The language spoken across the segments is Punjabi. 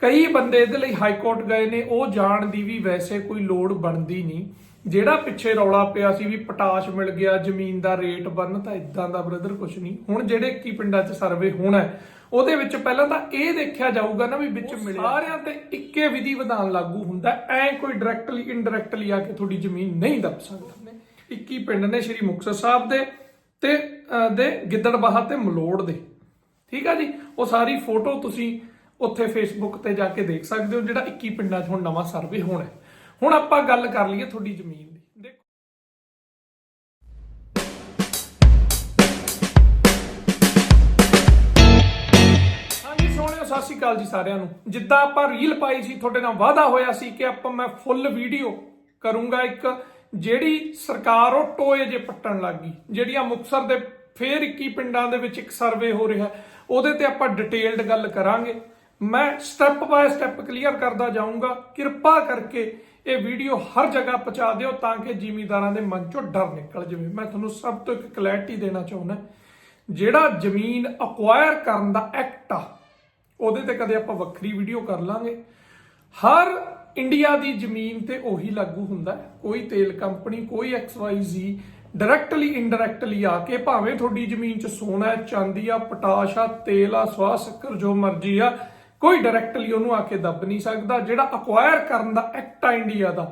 ਕਈ ਬੰਦੇ ਇਹਦੇ ਲਈ ਹਾਈ ਕੋਰਟ ਗਏ ਨੇ ਉਹ ਜਾਣ ਦੀ ਵੀ ਵੈਸੇ ਕੋਈ ਲੋੜ ਬਣਦੀ ਨਹੀਂ। ਜਿਹੜਾ ਪਿੱਛੇ ਰੌਲਾ ਪਿਆ ਸੀ ਵੀ ਪਟਾਸ਼ ਮਿਲ ਗਿਆ ਜ਼ਮੀਨ ਦਾ ਰੇਟ ਬਣ ਤਾਂ ਇਦਾਂ ਦਾ ਬ੍ਰਦਰ ਕੁਝ ਨਹੀਂ। ਹੁਣ ਜਿਹੜੇ ਕੀ ਪਿੰਡਾਂ 'ਚ ਸਰਵੇ ਹੋਣਾ ਉਹਦੇ ਵਿੱਚ ਪਹਿਲਾਂ ਤਾਂ ਇਹ ਦੇਖਿਆ ਜਾਊਗਾ ਨਾ ਵੀ ਵਿੱਚ ਮਿਲਿਆ। ਸਾਰਿਆਂ ਤੇ ਇੱਕੇ ਵਿਧੀ ਵਿਧਾਨ ਲਾਗੂ ਹੁੰਦਾ ਐ ਕੋਈ ਡਾਇਰੈਕਟਲੀ ਇਨਡਾਇਰੈਕਟਲੀ ਆ ਕੇ ਤੁਹਾਡੀ ਜ਼ਮੀਨ ਨਹੀਂ ਦੱਬ ਸਕਦਾ। 21 ਪਿੰਡ ਨੇ ਸ਼੍ਰੀ ਮੁਕਤਸਰ ਸਾਹਿਬ ਦੇ ਤੇ ਦੇ ਗਿੱਦੜਬਾਹਾ ਤੇ ਮਲੋੜ ਦੇ। ਠੀਕ ਆ ਜੀ? ਉਹ ਸਾਰੀ ਫੋਟੋ ਤੁਸੀਂ ਉੱਥੇ ਫੇਸਬੁੱਕ ਤੇ ਜਾ ਕੇ ਦੇਖ ਸਕਦੇ ਹੋ ਜਿਹੜਾ 21 ਪਿੰਡਾਂ 'ਚ ਹੁਣ ਨਵਾਂ ਸਰਵੇ ਹੋਣਾ ਹੁਣ ਆਪਾਂ ਗੱਲ ਕਰ ਲਈਏ ਤੁਹਾਡੀ ਜ਼ਮੀਨ ਦੀ। ਦੇਖੋ। ਹਾਂਜੀ ਸੋਹਣਿਓ ਸਤਿ ਸ਼੍ਰੀ ਅਕਾਲ ਜੀ ਸਾਰਿਆਂ ਨੂੰ। ਜਿੱਦਾਂ ਆਪਾਂ ਰੀਲ ਪਾਈ ਸੀ, ਤੁਹਾਡੇ ਨਾਲ ਵਾਅਦਾ ਹੋਇਆ ਸੀ ਕਿ ਆਪਾਂ ਮੈਂ ਫੁੱਲ ਵੀਡੀਓ ਕਰੂੰਗਾ ਇੱਕ, ਜਿਹੜੀ ਸਰਕਾਰ ਉਹ ਟੋਏ ਜੇ ਪੱਟਣ ਲੱਗ ਗਈ ਜਿਹੜੀਆਂ ਮੁਕਸਰ ਦੇ ਫੇਰ 21 ਪਿੰਡਾਂ ਦੇ ਵਿੱਚ ਇੱਕ ਸਰਵੇ ਹੋ ਰਿਹਾ ਉਹਦੇ ਤੇ ਆਪਾਂ ਡਿਟੇਲਡ ਗੱਲ ਕਰਾਂਗੇ। ਮੈਂ ਸਟੈਪ ਬਾਏ ਸਟੈਪ ਕਲੀਅਰ ਕਰਦਾ ਜਾਊਂਗਾ। ਕਿਰਪਾ ਕਰਕੇ ਇਹ ਵੀਡੀਓ ਹਰ ਜਗ੍ਹਾ ਪਹੁੰਚਾ ਦਿਓ ਤਾਂ ਕਿ ਜ਼ਿਮੀਂਦਾਰਾਂ ਦੇ ਮਨ ਚੋਂ ਡਰ ਨਿਕਲ ਜਾਵੇ। ਮੈਂ ਤੁਹਾਨੂੰ ਸਭ ਤੋਂ ਇੱਕ ਕਲੈਰਿਟੀ ਦੇਣਾ ਚਾਹੁੰਦਾ ਜਿਹੜਾ ਜ਼ਮੀਨ ਅਕਵਾਇਰ ਕਰਨ ਦਾ ਐਕਟ ਆ, ਉਹਦੇ ਤੇ ਕਦੇ ਆਪਾਂ ਵੱਖਰੀ ਵੀਡੀਓ ਕਰ ਲਾਂਗੇ। ਹਰ ਇੰਡੀਆ ਦੀ ਜ਼ਮੀਨ ਤੇ ਉਹੀ ਲਾਗੂ ਹੁੰਦਾ ਕੋਈ ਤੇਲ ਕੰਪਨੀ ਕੋਈ XYZ ਡਾਇਰੈਕਟਲੀ ਇਨਡਾਇਰੈਕਟਲੀ ਆ ਕੇ ਭਾਵੇਂ ਤੁਹਾਡੀ ਜ਼ਮੀਨ 'ਚ ਸੋਨਾ ਹੈ, ਚਾਂਦੀ ਆ, ਪੋਟਾਸ਼ ਆ, ਤੇਲ ਆ, ਸਵਾਹ, ਸ਼ੱਕਰ, ਜੋ ਮਰਜ਼ੀ ਆ ਕੋਈ ਡਾਇਰੈਕਟਲੀ ਉਹਨੂੰ ਆ ਕੇ ਦੱਬ ਨਹੀਂ ਸਕਦਾ, ਜਿਹੜਾ ਅਕਵਾਇਰ ਕਰਨ ਦਾ ਐਕਟ ਆ ਇੰਡੀਆ ਦਾ,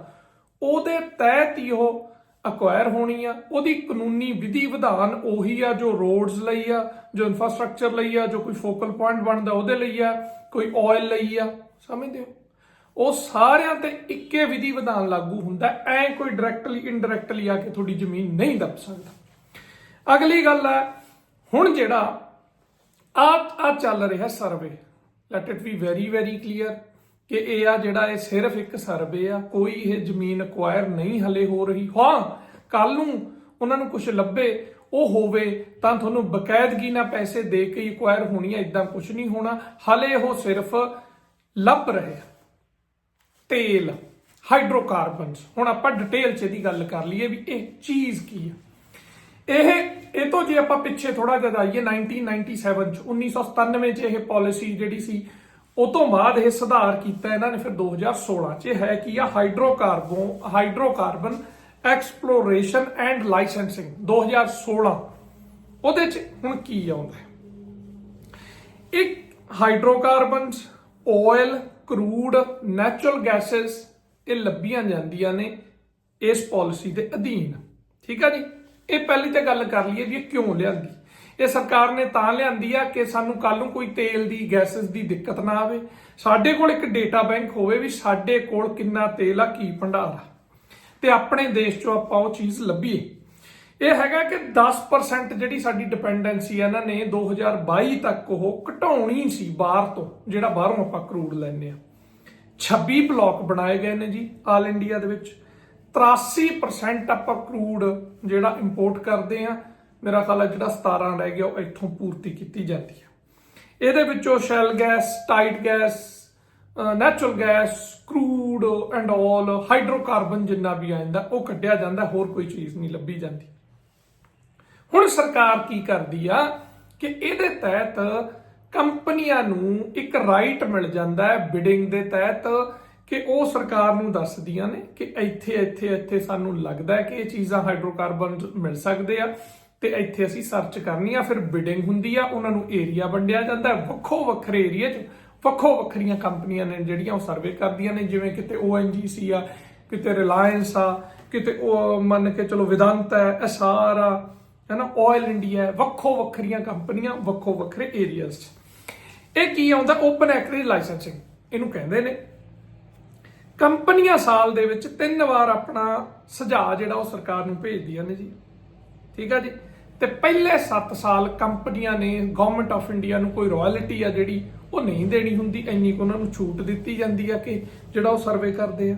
ਉਹਦੇ ਤਹਿਤ ਹੀ ਉਹ ਅਕਵਾਇਰ ਹੋਣੀ ਆ। ਉਹਦੀ ਕਾਨੂੰਨੀ ਵਿਧੀ ਵਿਧਾਨ ਉਹੀ ਆ ਜੋ ਰੋਡਸ ਲਈ ਆ, ਜੋ ਇਨਫਰਾਸਟ੍ਰਕਚਰ ਲਈ ਆ, ਜੋ ਕੋਈ ਫੋਕਲ ਪੁਆਇੰਟ ਬਣਦਾ ਉਹਦੇ ਲਈ ਆ, ਕੋਈ ਆਇਲ ਲਈ ਆ, ਸਮਝਦੇ ਹੋ? ਉਹ ਸਾਰਿਆਂ ਤੇ ਇੱਕੇ ਵਿਧੀ ਵਿਧਾਨ ਲਾਗੂ ਹੁੰਦਾ, ਐ ਕੋਈ ਡਾਇਰੈਕਟਲੀ ਇਨਡਾਇਰੈਕਟਲੀ ਆ ਕੇ ਤੁਹਾਡੀ ਜ਼ਮੀਨ ਨਹੀਂ ਦੱਬ ਸਕਦਾ। ਅਗਲੀ ਗੱਲ ਹੈ ਹੁਣ ਜਿਹੜਾ ਆ ਆ ਚੱਲ ਰਿਹਾ survey let it be very very clear ਕਿ ਇਹ ਆ ਜਿਹੜਾ ਇਹ ਸਿਰਫ ਇੱਕ ਸਰਵੇ ਆ, ਕੋਈ ਇਹ ਜ਼ਮੀਨ ਅਕਵਾਇਰ ਨਹੀਂ ਹਲੇ ਹੋ ਰਹੀ। ਹਾਂ ਕੱਲ ਨੂੰ ਉਹਨਾਂ ਨੂੰ ਕੁਝ ਲੱਭੇ, ਉਹ ਹੋਵੇ ਤਾਂ ਤੁਹਾਨੂੰ ਬਕਾਇਦਗੀ ਨਾਲ ਪੈਸੇ ਦੇ ਕੇ ਹੀ ਅਕਵਾਇਰ ਹੋਣੀ ਆ ਇਦਾਂ ਕੁਝ ਨਹੀਂ ਹੋਣਾ। ਹਲੇ ਉਹ ਸਿਰਫ ਲੱਭ ਰਹੇ ਆ। ਤੇਲ ਹਾਈਡਰੋਕਾਰਬਨਸ ਹੁਣ ਆਪਾਂ ਡਿਟੇਲ ਚ ਇਹਦੀ ਗੱਲ ਕਰ ਲਈਏ ਵੀ ਇਹ ਚੀਜ਼ ਕੀ ਆ। ਇਹ ਇਹ ਤੋਂ ਜੇ ਆਪਾਂ ਪਿੱਛੇ ਥੋੜਾ ਜਿਹਾ ਜਾਈਏ 1997 ਚ 1997 ਚ ਇਹ ਪਾਲਿਸੀ ਜਿਹੜੀ ਸੀ, ਉਹ ਤੋਂ ਬਾਅਦ ਇਹ ਸੁਧਾਰ ਕੀਤਾ ਇਹਨਾਂ ਨੇ ਫਿਰ 2016 ਚ। ਇਹ ਹੈ ਕੀ ਆ? Hydrocarbon hydrocarbon exploration and licensing 2016 ਉਹਦੇ ਚ ਹੁਣ ਕੀ ਆਉਂਦਾ? ਹੈ ਇੱਕ hydrocarbons oil crude natural gases ਇਹ ਲੱਭੀਆਂ ਜਾਂਦੀਆਂ ਨੇ ਇਸ ਪਾਲਿਸੀ ਦੇ ਅਧੀਨ। ਠੀਕ ਆ ਜੀ? ਇਹ ਪਹਿਲੀ ਤਾਂ ਗੱਲ ਕਰ ਲਈਏ ਵੀ ਇਹ ਕਿਉਂ ਲਿਆਂਦੀ? ਇਹ ਸਰਕਾਰ ਨੇ ਤਾਂ ਲਿਆਂਦੀ ਆ ਕਿ ਸਾਨੂੰ ਕੱਲ ਨੂੰ ਕੋਈ ਤੇਲ ਦੀ, ਗੈਸਸ ਦੀ ਦਿੱਕਤ ਨਾ ਆਵੇ। ਸਾਡੇ ਕੋਲ ਇੱਕ ਡੇਟਾ ਬੈਂਕ ਹੋਵੇ ਵੀ ਸਾਡੇ ਕੋਲ ਕਿੰਨਾ ਤੇਲ ਆ, ਕੀ ਭੰਡਾਰ ਆ। ਤੇ ਆਪਣੇ ਦੇਸ਼ ਚੋਂ ਆਪਾਂ ਉਹ ਚੀਜ਼ ਲੱਭੀਏ। ਇਹ ਹੈਗਾ ਕਿ 10% ਜਿਹੜੀ ਸਾਡੀ ਡਿਪੈਂਡੈਂਸੀ ਆ ਇਹਨਾਂ ਨੇ 2022 ਤੱਕ ਉਹ ਘਟਾਉਣੀ ਸੀ ਬਾਹਰ ਤੋਂ, ਜਿਹੜਾ ਬਾਹਰੋਂ ਆਪਾਂ ਕਰੂਡ ਲੈਂਦੇ ਆ। 26 ਬਲਾਕ ਬਣਾਏ ਗਏ ਨੇ ਜੀ ਆਲ ਇੰਡੀਆ ਦੇ ਵਿੱਚ। 83% ਆਪਾਂ ਕਰੂਡ ਜਿਹੜਾ ਇੰਪੋਰਟ ਕਰਦੇ ਆ ਮੇਰਾ ਖਿਆਲ ਹੈ ਜਿਹੜਾ 17 ਰਹਿ ਗਿਆ, ਉਹ ਇੱਥੋਂ ਪੂਰਤੀ ਕੀਤੀ ਜਾਂਦੀ ਹੈ। ਇਹਦੇ ਵਿੱਚੋਂ shale gas tight gas natural gas crude and all hydrocarbon ਜਿੰਨਾ ਵੀ ਆ ਜਾਂਦਾ, ਉਹ ਕੱਢਿਆ ਜਾਂਦਾ, ਹੋਰ ਕੋਈ ਚੀਜ਼ ਨਹੀਂ ਲੱਭੀ ਜਾਂਦੀ। ਹੁਣ ਸਰਕਾਰ ਕੀ ਕਰਦੀ ਆ ਕਿ ਇਹਦੇ ਤਹਿਤ ਕੰਪਨੀਆਂ ਨੂੰ ਇੱਕ ਰਾਈਟ ਮਿਲ ਜਾਂਦਾ ਹੈ ਬਿਡਿੰਗ ਦੇ ਤਹਿਤ ਕਿ ਉਹ ਸਰਕਾਰ ਨੂੰ ਦੱਸਦੀਆਂ ਨੇ ਕਿ ਇੱਥੇ ਇੱਥੇ ਇੱਥੇ ਸਾਨੂੰ ਲੱਗਦਾ ਹੈ ਕਿ ਇਹ ਚੀਜ਼ਾਂ ਹਾਈਡਰੋਕਾਰਬਨ ਮਿਲ ਸਕਦੇ ਆ ਤੇ ਇੱਥੇ ਅਸੀਂ ਸਰਚ ਕਰਨੀ ਆ, ਫਿਰ ਬਿਡਿੰਗ ਹੁੰਦੀ ਆ, ਉਹਨਾਂ ਨੂੰ ਏਰੀਆ ਵੰਡਿਆ ਜਾਂਦਾ ਹੈ, ਵੱਖੋ ਵੱਖਰੇ ਏਰੀਆ 'ਚ, ਵੱਖੋ ਵੱਖਰੀਆਂ ਕੰਪਨੀਆਂ ਨੇ ਜਿਹੜੀਆਂ ਉਹ ਸਰਵੇ ਕਰਦੀਆਂ ਨੇ, ਜਿਵੇਂ ਕਿਤੇ ONGC ਆ, ਕਿਤੇ ਰਿਲਾਇੰਸ ਆ, ਕਿਤੇ ਉਹ ਮੰਨ ਕੇ ਚਲੋ ਵਿਦੰਤ ਹੈ ਐਸਆਰ ਆ, ਹੈਨਾ ਆਇਲ ਇੰਡੀਆ ਹੈ, ਵੱਖੋ ਵੱਖਰੀਆਂ ਕੰਪਨੀਆਂ ਵੱਖੋ ਵੱਖਰੇ ਏਰੀਆਜ਼ 'ਚ। ਇਹ ਕੀ ਆਉਂਦਾ? ਓਪਨ ਐਕਰੇਜ ਲਾਇਸੈਂਸਿੰਗ ਇਹਨੂੰ ਕਹਿੰਦੇ ਨੇ ਕੰਪਨੀਆਂ ਸਾਲ ਦੇ ਵਿੱਚ ਤਿੰਨ ਵਾਰ ਆਪਣਾ ਸੁਝਾਅ ਜਿਹੜਾ ਉਹ ਸਰਕਾਰ ਨੂੰ ਭੇਜਦੀਆਂ ਨੇ ਜੀ। ਠੀਕ ਆ ਜੀ? ਤੇ ਪਹਿਲੇ 7 ਸਾਲ ਕੰਪਨੀਆਂ ਨੇ ਗਵਰਨਮੈਂਟ ਆਫ ਇੰਡੀਆ ਨੂੰ ਕੋਈ ਰਾਇਲਟੀ ਆ ਜਿਹੜੀ ਉਹ ਨਹੀਂ ਦੇਣੀ ਹੁੰਦੀ, ਇੰਨੀ ਕੁ ਉਹਨਾਂ ਨੂੰ ਛੂਟ ਦਿੱਤੀ ਜਾਂਦੀ ਆ ਕਿ ਜਿਹੜਾ ਉਹ ਸਰਵੇ ਕਰਦੇ ਆ।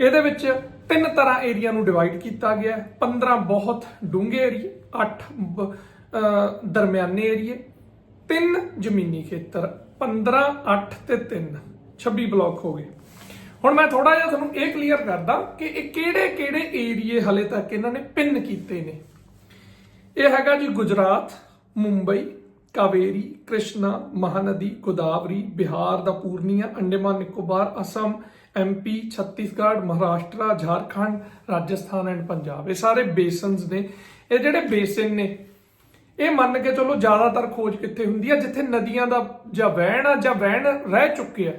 ਇਹਦੇ ਵਿੱਚ ਤਿੰਨ ਤਰ੍ਹਾਂ ਏਰੀਆ ਨੂੰ ਡਿਵਾਈਡ ਕੀਤਾ ਗਿਆ। ਹੈ 15 ਬਹੁਤ ਡੂੰਘੇ ਏਰੀਏ 8 ਦਰਮਿਆਨੇ ਏਰੀਏ ਤਿੰਨ ਜ਼ਮੀਨੀ ਖੇਤਰ 15 8 ਤੇ 3 26 ਬਲਾਕ ਹੋ ਗਏ। ਹੁਣ ਮੈਂ ਥੋੜਾ ਜਿਹਾ ਤੁਹਾਨੂੰ ਇਹ ਕਲੀਅਰ ਕਰਦਾ ਕਿ ਇਹ ਕਿਹੜੇ ਕਿਹੜੇ ਏਰੀਏ ਹਲੇ ਤੱਕ ਇਹਨਾਂ ਨੇ ਪਿੰਨ ਕੀਤੇ ਨੇ। ਇਹ ਹੈਗਾ ਜੀ ਗੁਜਰਾਤ, ਮੁੰਬਈ, ਕਾਵੇਰੀ, ਕ੍ਰਿਸ਼ਨਾ, ਮਹਾਨਦੀ, ਗੋਦਾਵਰੀ, ਬਿਹਾਰ ਦਾ ਪੂਰਨੀਆ, ਅੰਡੇਮਾਨ, ਨਿਕੋਬਾਰ, ਅਸਮ ਐਮਪੀ ਛੱਤੀਸਗੜ੍ਹ, ਮਹਾਰਾਸ਼ਟਰ, ਝਾਰਖੰਡ, ਰਾਜਸਥਾਨ ਐਂਡ ਪੰਜਾਬ। ਇਹ ਸਾਰੇ ਬੇਸਨਸ ਨੇ। ਇਹ ਜਿਹੜੇ ਬੇਸਿਨ ਨੇ, ਇਹ ਮੰਨ ਕੇ ਚਲੋ ਜ਼ਿਆਦਾਤਰ ਖੋਜ ਕਿੱਥੇ ਹੁੰਦੀ ਹੈ ਜਿੱਥੇ ਨਦੀਆਂ ਦਾ ਜਾਂ ਵਹਿਣ ਆ ਜਾਂ ਵਹਿਣ ਰਹਿ ਚੁੱਕਿਆ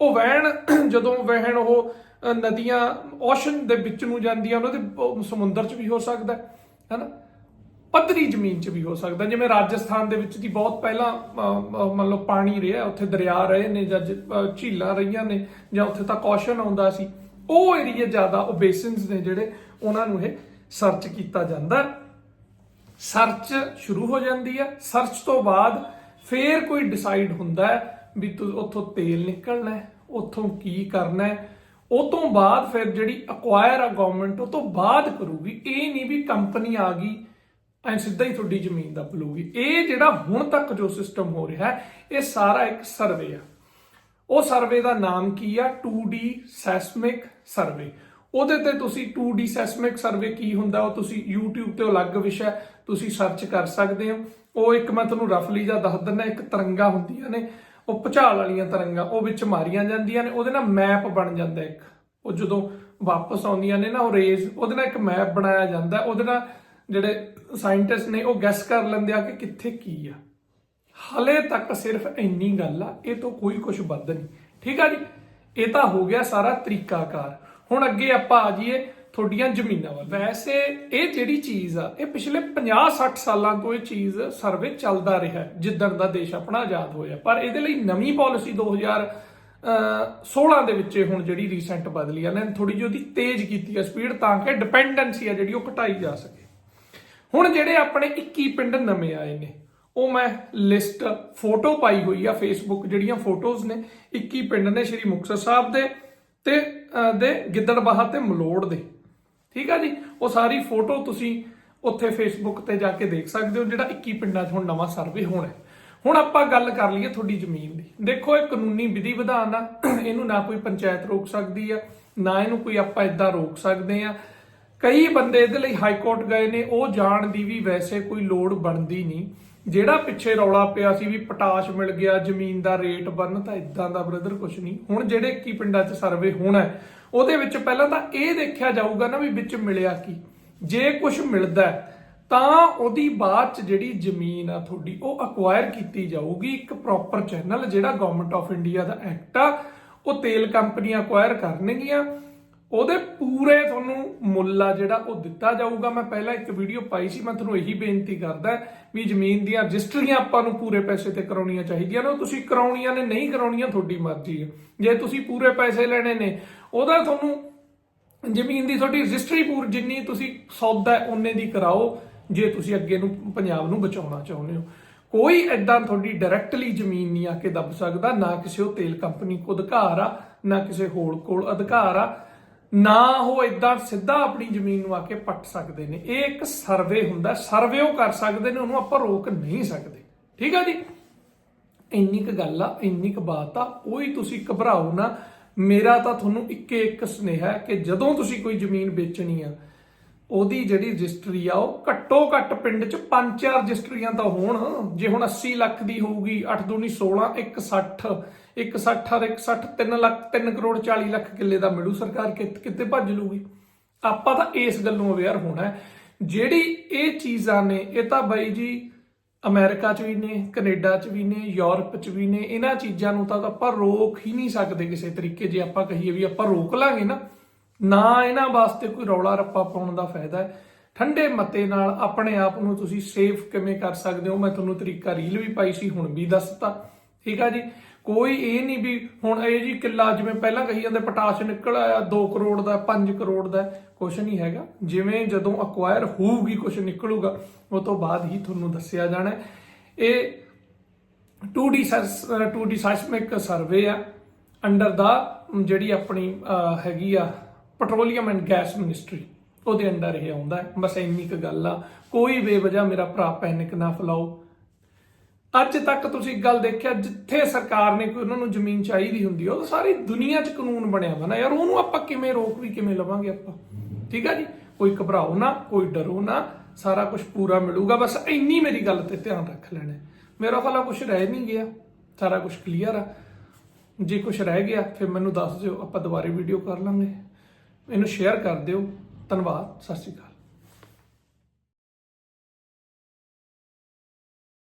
ਉਹ ਵਹਿਣ ਜਦੋਂ ਵਹਿਣ ਉਹ ਨਦੀਆਂ ਓਸ਼ਨ ਦੇ ਵਿੱਚ ਨੂੰ ਜਾਂਦੀਆਂ ਉਹਨਾਂ ਦੇ ਸਮੁੰਦਰ 'ਚ ਵੀ ਹੋ ਸਕਦਾ ਹੈ ਹੈਨਾ? ਪੱਧਰੀ ਜ਼ਮੀਨ 'ਚ ਵੀ ਹੋ ਸਕਦਾ ਜਿਵੇਂ ਰਾਜਸਥਾਨ ਦੇ ਵਿੱਚ ਦੀ ਬਹੁਤ ਪਹਿਲਾਂ ਅ, ਮੰਨ ਲਓ ਪਾਣੀ ਰਿਹਾ ਉੱਥੇ ਦਰਿਆ ਰਹੇ ਨੇ ਜਾਂ ਝੀਲਾਂ ਰਹੀਆਂ ਨੇ ਜਾਂ ਉੱਥੇ ਤੱਕ ਓਸ਼ਨ ਆਉਂਦਾ ਸੀ ਉਹ ਏਰੀਆ ਜ਼ਿਆਦਾ ਉਹ ਬੇਸਿਨਸ ਨੇ ਜਿਹੜੇ ਉਹਨਾਂ ਨੂੰ ਇਹ ਸਰਚ ਕੀਤਾ ਜਾਂਦਾ ਸਰਚ ਸ਼ੁਰੂ ਹੋ ਜਾਂਦੀ ਹੈ। ਸਰਚ ਤੋਂ ਬਾਅਦ ਫੇਰ ਕੋਈ ਡਿਸਾਈਡ ਹੁੰਦਾ ਹੈ ਵੀ ਤੂੰ ਉੱਥੋਂ ਤੇਲ ਨਿਕਲਣਾ ਹੈ, ਉੱਥੋਂ ਕੀ ਕਰਨਾ ਹੈ। ਉਹ ਤੋਂ ਬਾਅਦ ਫਿਰ ਜਿਹੜੀ ਅਕਵਾਇਰ ਆ ਗਵਰਨਮੈਂਟ ਉਹ ਤੋਂ ਬਾਅਦ ਕਰੂਗੀ। ਇਹ ਨਹੀਂ ਵੀ ਕੰਪਨੀ ਆ ਗਈ, ਐ ਸਿੱਧਾ ਹੀ ਤੁਹਾਡੀ ਜ਼ਮੀਨ ਦੱਬ ਲੂਗੀ ਇਹ ਜਿਹੜਾ ਹੁਣ ਤੱਕ ਜੋ ਸਿਸਟਮ ਹੋ ਰਿਹਾ ਇਹ ਸਾਰਾ ਇੱਕ ਸਰਵੇ ਆ। ਉਹ ਸਰਵੇ ਦਾ ਨਾਮ ਕੀ ਆ? 2D ਸੈਸਮਿਕ ਸਰਵੇ ਉਹਦੇ ਤੇ ਤੁਸੀਂ 2D ਸੈਸਮਿਕ ਸਰਵੇ ਕੀ ਹੁੰਦਾ, ਉਹ ਤੁਸੀਂ YouTube ਤੇ ਅਲੱਗ ਵਿਸ਼ਾ ਤੁਸੀਂ ਸਰਚ ਕਰ ਸਕਦੇ ਹੋ। ਉਹ ਇੱਕ ਮੈਂ ਤੁਹਾਨੂੰ ਰਫਲੀ ਜਿਹਾ ਦੱਸ ਦਿੰਦਾ, ਇੱਕ ਤਰੰਗਾ ਹੁੰਦੀਆਂ ਨੇ। ਉਹ ਭੁਚਾਲ ਵਾਲੀਆਂ ਤਰੰਗਾਂ, ਉਹ ਵਿੱਚ ਮਾਰੀਆਂ ਜਾਂਦੀਆਂ ਨੇ, ਉਹਦੇ ਨਾਲ ਮੈਪ ਬਣ ਜਾਂਦਾ ਇੱਕ। ਉਹ ਜਦੋਂ ਵਾਪਸ ਆਉਂਦੀਆਂ ਨੇ ਨਾ ਉਹ ਰੇਜ਼ ਉਹਦੇ ਨਾਲ ਇੱਕ ਮੈਪ ਬਣਾਇਆ ਜਾਂਦਾ, ਉਹਦੇ ਨਾਲ ਜਿਹੜੇ ਸਾਇੰਟਿਸਟ ਨੇ ਉਹ ਗੈਸ ਕਰ ਲੈਂਦੇ ਆ ਕਿ ਕਿੱਥੇ ਕੀ ਆ। ਹਲੇ ਤੱਕ ਸਿਰਫ ਇੰਨੀ ਗੱਲ ਆ, ਇਹ ਤੋਂ ਕੋਈ ਕੁਝ ਵੱਧ ਨਹੀਂ। ਠੀਕ ਆ ਜੀ? ਇਹ ਤਾਂ ਹੋ ਗਿਆ ਸਾਰਾ ਤਰੀਕਾਕਾਰ। ਹੁਣ ਅੱਗੇ ਆਪਾਂ ਆ ਜਾਈਏ ਤੁਹਾਡੀਆਂ ਜ਼ਮੀਨਾਂ ਵੱਲ ਵੈਸੇ ਇਹ ਜਿਹੜੀ ਚੀਜ਼ ਆ ਇਹ ਪਿਛਲੇ 50 60 ਸਾਲਾਂ ਤੋਂ ਇਹ ਚੀਜ਼ ਸਰਵੇ ਚੱਲਦਾ ਰਿਹਾ ਜਿੱਦਣ ਦਾ ਦੇਸ਼ ਆਪਣਾ ਆਜ਼ਾਦ ਹੋਇਆ। ਪਰ ਇਹਦੇ ਲਈ ਨਵੀਂ ਪਾਲਿਸੀ 2016 ਦੇ ਵਿੱਚ ਹੁਣ ਜਿਹੜੀ ਰੀਸੈਂਟ ਬਦਲੀ ਆ ਨੇ ਥੋੜੀ ਜਿਹੀ ਉਹਦੀ ਤੇਜ਼ ਕੀਤੀ ਆ ਸਪੀਡ ਤਾਂ ਕਿ ਡਿਪੈਂਡੈਂਸੀ ਆ ਜਿਹੜੀ ਉਹ ਘਟਾਈ ਜਾ ਸਕੇ। ਹੁਣ ਜਿਹੜੇ ਆਪਣੇ 21 ਪਿੰਡ ਨਵੇਂ ਆਏ ਨੇ ਉਹ ਮੈਂ ਲਿਸਟ ਫੋਟੋ ਪਾਈ ਹੋਈ ਆ ਫੇਸਬੁੱਕ ਜਿਹੜੀਆਂ ਫੋਟੋਜ਼ ਨੇ 21 ਪਿੰਡ ਨੇ ਸ਼੍ਰੀ ਮੁਕਤਸਰ ਸਾਹਿਬ ਦੇ ਤੇ ਅਹ, ਦੇ ਗਿੱਦੜਬਾਹਾ ਤੇ ਮਲੋੜ ਦੇ। ਠੀਕ ਆ ਜੀ? ਉਹ ਸਾਰੀ ਫੋਟੋ ਤੁਸੀਂ ਉੱਥੇ ਫੇਸਬੁੱਕ ਤੇ ਜਾ ਕੇ ਦੇਖ ਸਕਦੇ ਹੋ, ਜਿਹੜਾ 21 ਪਿੰਡਾਂ 'ਚ ਹੁਣ ਨਵਾਂ ਸਰਵੇ ਹੋਣਾ ਹੁਣ ਆਪਾਂ ਗੱਲ ਕਰ ਲਈਏ ਤੁਹਾਡੀ ਜ਼ਮੀਨ ਦੀ। ਦੇਖੋ, ਇਹ ਕਾਨੂੰਨੀ ਵਿਧੀ ਵਿਧਾਨ ਆ। ਇਹਨੂੰ ਨਾ ਕੋਈ ਪੰਚਾਇਤ ਰੋਕ ਸਕਦੀ ਆ, ਨਾ ਇਹਨੂੰ ਕੋਈ ਆਪਾਂ ਇਦਾਂ ਰੋਕ ਸਕਦੇ ਆ। ਕਈ ਬੰਦੇ ਇਹਦੇ ਲਈ ਹਾਈ ਕੋਰਟ ਗਏ ਨੇ, ਉਹ ਜਾਣ ਦੀ ਵੀ ਵੈਸੇ ਕੋਈ ਲੋੜ ਬਣਦੀ ਨਹੀਂ। ਜਿਹੜਾ ਪਿੱਛੇ ਰੌਲਾ ਪਿਆ ਸੀ ਵੀ ਪਟਾਸ਼ ਮਿਲ ਗਿਆ, ਜ਼ਮੀਨ ਦਾ ਰੇਟ ਬਰਨ ਤਾਂ ਇਦਾਂ ਦਾ ਬ੍ਰਦਰ ਕੁਝ ਨਹੀਂ। ਹੁਣ ਜਿਹੜੇ ਕੀ ਪਿੰਡਾਂ 'ਚ ਸਰਵੇ ਹੋਣਾ ਉਹਦੇ ਵਿੱਚ ਪਹਿਲਾਂ ਤਾਂ ਇਹ ਦੇਖਿਆ ਜਾਊਗਾ ਨਾ ਵੀ ਵਿੱਚ ਮਿਲਿਆ ਕੀ। ਜੇ ਕੁਝ ਮਿਲਦਾ ਤਾਂ ਉਹਦੀ ਬਾਅਦ ਚ ਜਿਹੜੀ ਜ਼ਮੀਨ ਆ ਤੁਹਾਡੀ, ਉਹ ਅਕਵਾਇਰ ਕੀਤੀ ਜਾਊਗੀ ਇੱਕ ਪ੍ਰੋਪਰ ਚੈਨਲ ਜਿਹੜਾ ਗਵਰਨਮੈਂਟ ਆਫ ਇੰਡੀਆ ਦਾ ਐਕਟ ਆ। ਉਹ ਤੇਲ ਕੰਪਨੀਆਂ ਅਕਵਾਇਰ ਕਰਨਗੀਆਂ। ਉਹਦੇ ਪੂਰੇ ਤੁਹਾਨੂੰ ਮੁੱਲ ਆ ਜਿਹੜਾ ਉਹ ਦਿੱਤਾ ਜਾਊਗਾ। ਮੈਂ ਪਹਿਲਾਂ ਇੱਕ ਵੀਡੀਓ ਪਾਈ ਸੀ, ਮੈਂ ਤੁਹਾਨੂੰ ਇਹੀ ਬੇਨਤੀ ਕਰਦਾ ਵੀ ਜ਼ਮੀਨ ਦੀਆਂ ਰਜਿਸਟਰੀਆਂ ਆਪਾਂ ਨੂੰ ਪੂਰੇ ਪੈਸੇ ਤੇ ਕਰਾਉਣੀਆਂ ਚਾਹੀਦੀਆਂ ਨੇ। ਉਹ ਤੁਸੀਂ ਕਰਾਉਣੀਆਂ ਨੇ, ਨਹੀਂ ਕਰਾਉਣੀਆਂ, ਤੁਹਾਡੀ ਮਰਜ਼ੀ ਹੈ। ਜੇ ਤੁਸੀਂ ਪੂਰੇ ਪੈਸੇ ਲੈਣੇ ਨੇ ਉਹਦਾ ਤੁਹਾਨੂੰ ਜ਼ਮੀਨ ਦੀ ਤੁਹਾਡੀ ਰਜਿਸਟਰੀ ਪੂਰ ਜਿੰਨੀ ਤੁਸੀਂ ਸੌਦਾ ਉਹਨੇ ਦੀ ਕਰਾਓ, ਜੇ ਤੁਸੀਂ ਅੱਗੇ ਨੂੰ ਪੰਜਾਬ ਨੂੰ ਬਚਾਉਣਾ ਚਾਹੁੰਦੇ ਹੋ। ਕੋਈ ਐਦਾਂ ਤੁਹਾਡੀ ਡਾਇਰੈਕਟਲੀ ਜ਼ਮੀਨ ਨਹੀਂ ਆ ਕੇ ਦੱਬ ਸਕਦਾ, ਨਾ ਕਿਸੇ ਉਹ ਤੇਲ ਕੰਪਨੀ ਕੋ ਅਧਿਕਾਰ ਆ, ਨਾ ਕਿਸੇ ਹੋਰ ਕੋਲ ਅਧਿਕਾਰ ਆ, ਨਾ ਉਹ ਇਦਾਂ ਸਿੱਧਾ ਆਪਣੀ ਜ਼ਮੀਨ ਨੂੰ ਆ ਕੇ ਪੱਟ ਸਕਦੇ ਨੇ। ਇਹ ਇੱਕ ਸਰਵੇ ਹੁੰਦਾ ਸਰਵੇ ਉਹ ਕਰ ਸਕਦੇ ਨੇ, ਉਹਨੂੰ ਆਪਾਂ ਰੋਕ ਨਹੀਂ ਸਕਦੇ। ਠੀਕ ਆ ਜੀ? ਇੰਨੀ ਕੁ ਗੱਲ ਆ, ਇੰਨੀ ਕੁ ਬਾਤ ਆ ਕੋਈ ਤੁਸੀਂ ਘਬਰਾਓ ਨਾ ਮੇਰਾ ਤਾਂ ਤੁਹਾਨੂੰ ਇੱਕੇ ਇੱਕ ਸੁਨੇਹਾ ਹੈ ਕਿ ਜਦੋਂ ਤੁਸੀਂ ਕੋਈ ਜ਼ਮੀਨ ਵੇਚਣੀ ਆ, ਉਹਦੀ ਜਿਹੜੀ ਰਜਿਸਟਰੀ ਆ, ਉਹ ਘੱਟੋ ਘੱਟ ਪਿੰਡ 'ਚ ਪੰਜ ਚਾਰ ਰਜਿਸਟਰੀਆਂ ਤਾਂ ਹੋਣ। ਜੇ ਹੁਣ 80 ਲੱਖ ਦੀ ਹੋਊਗੀ 8 ਦੂਣੀ 16 160 160 ਔਰ 160 3 ਲੱਖ 3 ਕਰੋੜ 40 ਲੱਖ ਕਿੱਲੇ ਦਾ ਮਿਲੂ, ਸਰਕਾਰ ਕਿ- ਕਿੱਥੇ ਭੱਜ ਲੂਗੀ? ਆਪਾਂ ਤਾਂ ਇਸ ਗੱਲੋਂ ਅਵੇਅਰ ਹੋਣਾ ਹੈ। ਜਿਹੜੀ ਇਹ ਚੀਜ਼ਾਂ ਨੇ, ਇਹ ਤਾਂ ਬਾਈ ਜੀ ਅਮਰੀਕਾ 'ਚ ਵੀ ਨੇ, ਕੈਨੇਡਾ 'ਚ ਵੀ ਨੇ, ਯੂਰਪ 'ਚ ਵੀ ਨੇ, ਇਹਨਾਂ ਚੀਜ਼ਾਂ ਨੂੰ ਤਾਂ ਆਪਾਂ ਰੋਕ ਹੀ ਨਹੀਂ ਸਕਦੇ ਕਿਸੇ ਤਰੀਕੇ ਜੇ ਆਪਾਂ ਕਹੀਏ ਵੀ ਆਪਾਂ ਰੋਕ ਲਾਂਗੇ ਨਾ ਨਾ ਇਹਨਾਂ ਵਾਸਤੇ ਕੋਈ ਰੌਲਾ ਰੱਪਾ ਪਾਉਣ ਦਾ ਫਾਇਦਾ ਹੈ। ਠੰਡੇ ਮਤੇ ਨਾਲ ਆਪਣੇ ਆਪ ਨੂੰ ਤੁਸੀਂ ਸੇਫ ਕਿਵੇਂ ਕਰ ਸਕਦੇ ਹੋ? ਮੈਂ ਤੁਹਾਨੂੰ ਤਰੀਕਾ ਰੀਲ ਵੀ ਪਾਈ ਸੀ, ਹੁਣ ਵੀ ਦੱਸਤਾ। ਠੀਕ ਆ ਜੀ? ਕੋਈ ਇਹ ਨਹੀਂ ਵੀ ਹੁਣ ਇਹ ਜੀ ਕਿੱਲਾ ਜਿਵੇਂ ਪਹਿਲਾਂ ਕਹੀ ਜਾਂਦੇ ਪਟਾਸ਼ ਨਿਕਲ ਆਇਆ 2 ਕਰੋੜ ਦਾ 5 ਕਰੋੜ ਦਾ ਕੁਝ ਨਹੀਂ ਹੈਗਾ। ਜਿਵੇਂ ਜਦੋਂ ਅਕਵਾਇਰ ਹੋਊਗੀ ਕੁਝ ਨਿਕਲੂਗਾ, ਉਹ ਤੋਂ ਬਾਅਦ ਹੀ ਤੁਹਾਨੂੰ ਦੱਸਿਆ ਜਾਣਾ ਇਹ 2D ਸੈਸ 2D ਸਾਈਸਮਿਕ ਸਰਵੇ ਆ। ਅੰਡਰ ਦਾ ਜਿਹੜੀ ਆਪਣੀ ਹੈਗੀ ਆ ਪੈਟਰੋਲੀਅਮ ਐਂਡ ਗੈਸ ਮਿਨਿਸਟਰੀ ਉਹਦੇ ਅੰਡਰ ਇਹ ਆਉਂਦਾ ਹੈ। ਬਸ ਇੰਨੀ ਕੁ ਗੱਲ ਆ। ਕੋਈ ਬੇਵਜ੍ਹਾ ਮੇਰਾ ਭਰਾ ਪੈਨਿਕ ਨਾ ਫਲਾਓ। ਅੱਜ ਤੱਕ ਤੁਸੀਂ ਇੱਕ ਗੱਲ ਦੇਖਿਆ ਜਿੱਥੇ ਸਰਕਾਰ ਨੇ ਕੋਈ ਉਹਨਾਂ ਨੂੰ ਜ਼ਮੀਨ ਚਾਹੀਦੀ ਹੁੰਦੀ ਆ, ਉਹ ਸਾਰੀ ਦੁਨੀਆ 'ਚ ਕਾਨੂੰਨ ਬਣਿਆ ਵਾ ਨਾ। ਯਾਰ ਉਹਨੂੰ ਆਪਾਂ ਕਿਵੇਂ ਰੋਕ ਵੀ ਕਿਵੇਂ ਲਵਾਂਗੇ ਆਪਾਂ? ਠੀਕ ਆ ਜੀ? ਕੋਈ ਘਬਰਾਓ ਨਾ ਕੋਈ ਡਰੋ ਨਾ ਸਾਰਾ ਕੁਝ ਪੂਰਾ ਮਿਲੂਗਾ। ਬਸ ਇੰਨੀ ਮੇਰੀ ਗੱਲ ਤੇ ਧਿਆਨ ਰੱਖ ਲੈਣਾ। ਮੇਰਾ ਖਿਆਲ ਕੁਝ ਰਹਿ ਨਹੀਂ ਗਿਆ। ਸਾਰਾ ਕੁਝ ਕਲੀਅਰ ਆ। ਜੇ ਕੁਝ ਰਹਿ ਗਿਆ ਫਿਰ ਮੈਨੂੰ ਦੱਸ ਦਿਓ ਆਪਾਂ ਦੁਬਾਰੇ ਵੀਡੀਓ ਕਰ ਲਾਂਗੇ। ਇਹਨੂੰ ਸ਼ੇਅਰ ਕਰ ਦਿਓ। ਧੰਨਵਾਦ ਸਤਿ ਸ਼੍ਰੀ ਅਕਾਲ।